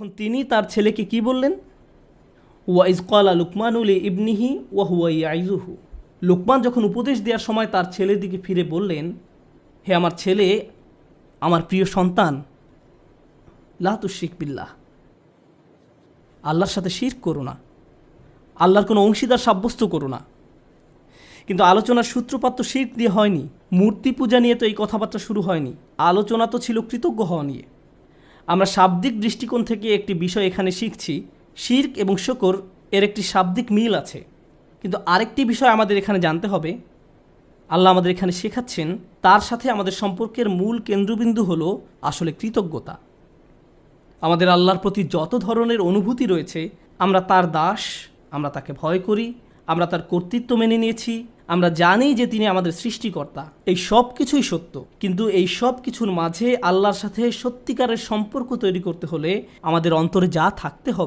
এখন তিনি তার ছেলেকে কি বললেন? ওয়াইজ কলা লুকমানুল ইবনিহি ওয়া হুয়াই আইজুহু লুকমান যখন উপদেশ দেওয়ার সময় তার ছেলের দিকে ফিরে বললেন, হে আমার ছেলে, আমার প্রিয় সন্তান, লা তুশিক বিল্লাহ। আল্লাহর সাথে শির করো না। আল্লাহর কোনো অংশীদার সাব্যস্ত করো না। কিন্তু আলোচনার সূত্রপাত তো শির্ক দিয়ে হয়নি। মূর্তি পূজা নিয়ে তো এই কথাবার্তা শুরু হয়নি। আলোচনা তো ছিল কৃতজ্ঞ হওয়া নিয়ে। আমরা শাব্দিক দৃষ্টিকোণ থেকে একটি বিষয় এখানে শিখছি। শির্ক এবং শকর এর একটি শাব্দিক মিল আছে। কিন্তু আরেকটি বিষয় আমাদের এখানে জানতে হবে। আল্লাহ আমাদের এখানে শেখাচ্ছেন, তার সাথে আমাদের সম্পর্কের মূল কেন্দ্রবিন্দু হলো আসলে কৃতজ্ঞতা। আমাদের আল্লাহর প্রতি যত ধরনের অনুভূতি রয়েছে, আমরা তার দাস, আমরা তাকে ভয় করি, আমরা তার কর্তৃত্ব মেনে নিয়েছি আমরা জানি যে তিনি আমাদের সৃষ্টিকর্তা। এই সব কিছুই সত্য। কিন্তু এই সব কিছুর মাঝে আল্লাহর সাথে সত্যিকারের সম্পর্ক তৈরি করতে হলে আমাদের অন্তরে যা থাকতে হবে